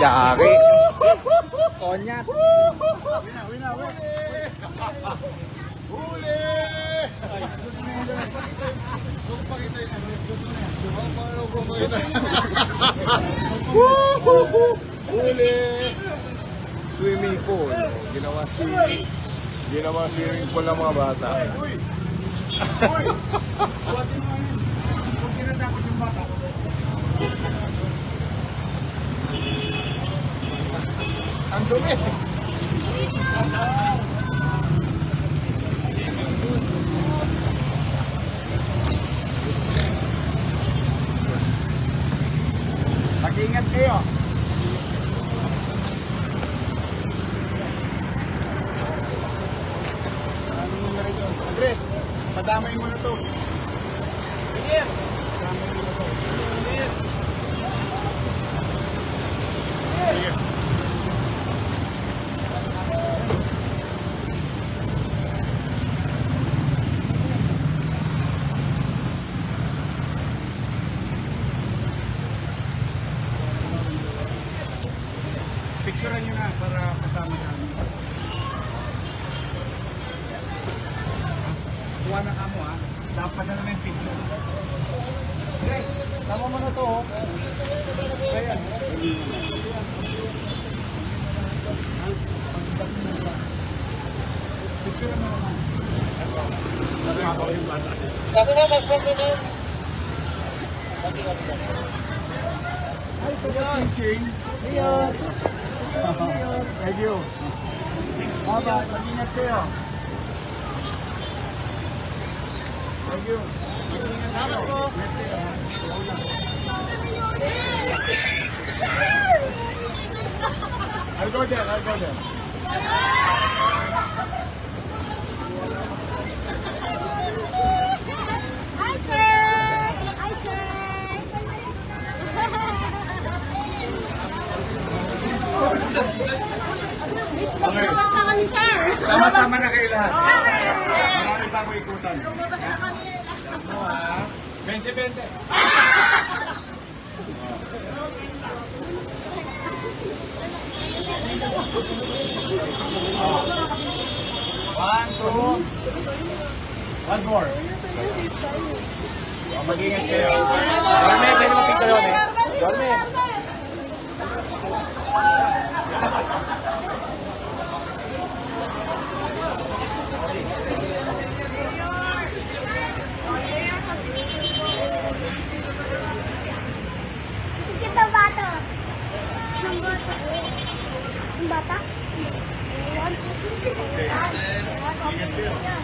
Dạ cái còn nha Huli! Swimming pool. Ginawa swimming. Ginawa swimming pool ng mga bata. Uy! Uy! Huwag tinatakot yung bata. Ang dumi. Mag-ingat kayo. Yun? Andres, padamay mo na to. Picturean nyo na para kasama sa amin. Kuha na kamo ha. Dapat na naman yung picture. Guys, sama mo na to oh. Kaya. Picture mo naman. Sabi ako yung bata. Ay, taga-ching-ching. Ayun. Thank you. Baba, mag-ingat. Thank you. I'll go there, I'll go there. Hi, sir! Tulungan na kami, sir! Sama-sama na kayo lahat. Okay. Marami pa ako ikutan. Lumabas na kami. 20-20. One, two. One more. Oh, mag-ingat kayo. Dorme, pwede mapicture yun eh. Dorme. Ang bata? Ayan. Ingat kayo.